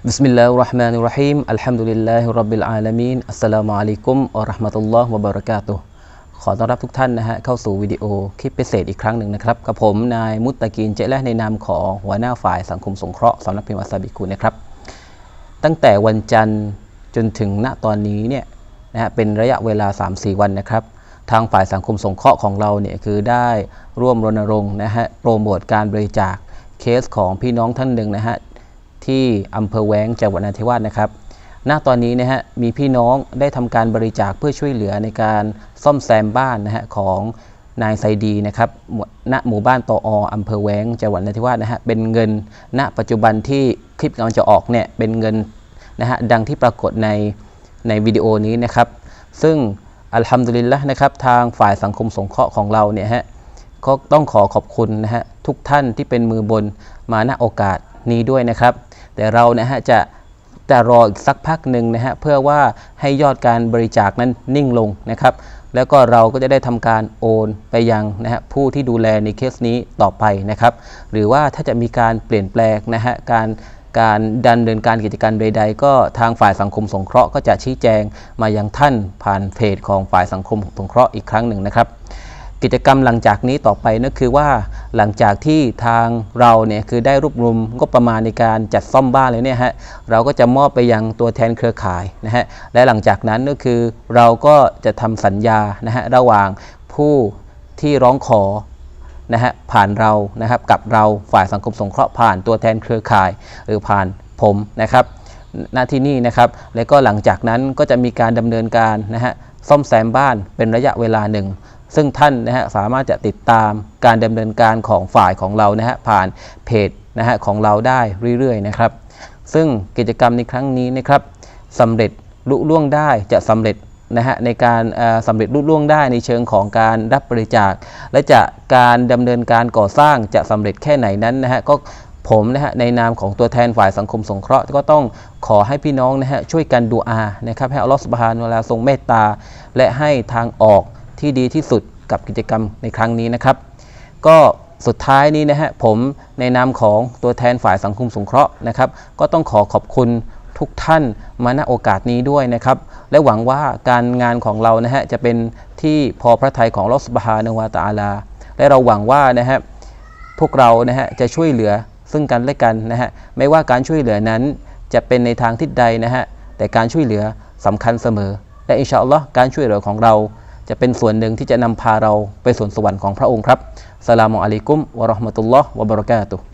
Bismillah ar-Rahman ar-Rahim Alhamdulillah Rabbil Alamin Assalamualaikum warahmatullahi wabarakatuh ขอต้อนรับทุกท่านนะฮะเข้าสู่วิดีโอคลิปพิเศษอีกครั้งหนึ่งนะครับกับผมนายมุตตะกินเจและในนามของหัวหน้าฝ่ายสังคมสงเคราะห์สำนักพิมพ์อัสบิคุนะครับ ตั้งแต่วันจันทร์จนถึงณตอนนี้เนี่ยนะฮะเป็นระยะเวลา 3-4 วันนะครับ ทางฝ่ายสังคมสงเคราะห์ของเราเนี่ยคือได้ร่วมรณรงค์นะฮะโปรโมทการบริจาคเคสของพี่น้องท่านหนึ่งนะฮะ ที่อำเภอแว้งจังหวัดนราธิวาสนะครับ ณ ตอนนี้นะฮะมีพี่น้องได้ทำการบริจาคเพื่อช่วยเหลือในการซ่อมแซมบ้านนะฮะของนายไซดีนะครับณหมู่บ้านตอออำเภอแว้งจังหวัดนราธิวาสนะฮะเป็นเงิน ณ ปัจจุบันที่คลิปกำลังจะออกเนี่ยเป็นเงินนะฮะดังที่ปรากฏในในวิดีโอนี้นะครับ ซึ่งอัลฮัมดุลิลละนะครับทางฝ่ายสังคมสงเคราะห์ของเราเนี่ยฮะก็ต้องขอขอบคุณนะฮะทุกท่านที่เป็นมือบนมาณโอกาสนี้ด้วยนะครับ แต่เรานะฮะจะแต่รออีกสักพักหนึ่งนะฮะเพื่อว่าให้ยอดการบริจาคนั้นนิ่งลงนะครับ แล้วก็เราก็จะได้ทำการโอนไปยังนะฮะผู้ที่ดูแลในเคสนี้ต่อไปนะครับ หรือว่าถ้าจะมีการเปลี่ยนแปลงนะฮะการการดันเดินการกิจการใด ๆ ก็ทางฝ่ายสังคมสงเคราะห์ก็จะชี้แจงมายังท่านผ่านเพจของฝ่ายสังคมสงเคราะห์อีกครั้งหนึ่งนะครับ กิจกรรมหลังจากนี้ต่อไปนั่นคือว่า หลังจากที่ทางเราเนี่ยคือได้รวบรวมงบประมาณในการจัดซ่อมบ้านเลยเนี่ยฮะเราก็จะมอบไปยังตัวแทนเครือข่ายนะฮะและหลังจากนั้นก็คือเราก็จะทำสัญญานะฮะระหว่างผู้ที่ร้องขอนะฮะผ่านเรานะครับกับเราฝ่ายสังคมสงเคราะห์ผ่านตัวแทนเครือข่าย หรือผ่านผมนะครับหน้าที่นี่นะครับ แล้วก็หลังจากนั้นก็จะมีการดำเนินการนะฮะซ่อมแซมบ้านเป็นระยะเวลาหนึ่ง ซึ่งท่านนะฮะสามารถจะติดตามการดำเนินการของฝ่ายของเรานะฮะผ่านเพจนะฮะของเราได้เรื่อยๆนะครับ ซึ่งกิจกรรมในครั้งนี้นะครับสำเร็จลุล่วงได้จะสำเร็จนะฮะในการเอ่อสำเร็จลุล่วงได้ในเชิงของการรับบริจาค และจะการดำเนินการก่อสร้างจะสำเร็จแค่ไหนนั้นนะฮะก็ผมนะฮะในนามของตัวแทนฝ่ายสังคมสงเคราะห์ก็ต้องขอให้พี่น้องนะฮะช่วยกันดูอานะครับให้อัลลอฮฺสุบฮานุวลาทรงเมตตา และให้ทางออก ที่ดีที่สุดกับกิจกรรมในครั้งนี้นะครับ ก็สุดท้ายนี้นะฮะผมในนามของตัวแทนฝ่ายสังคมสงเคราะห์นะครับ ก็ต้องขอขอบคุณทุกท่านมาณโอกาสนี้ด้วยนะครับ และหวังว่าการงานของเรานะฮะจะเป็นที่พอพระทัยของลอสบฮานวาตาลา และเราหวังว่านะฮะพวกเรานะฮะจะช่วยเหลือซึ่งกันและกันนะฮะไม่ว่าการช่วยเหลือนั้นจะเป็นในทางทิศใดนะฮะแต่การช่วยเหลือสำคัญเสมอ และอินชาอัลลอฮ์การช่วยเหลือของเรา จะเป็นส่วนหนึ่งที่จะนำพาเราไปสวนสวรรค์ของพระองค์ครับสลามุอะลัยกุมวะราะห์มะตุลลอฮ์วะบะเราะกาตุฮ์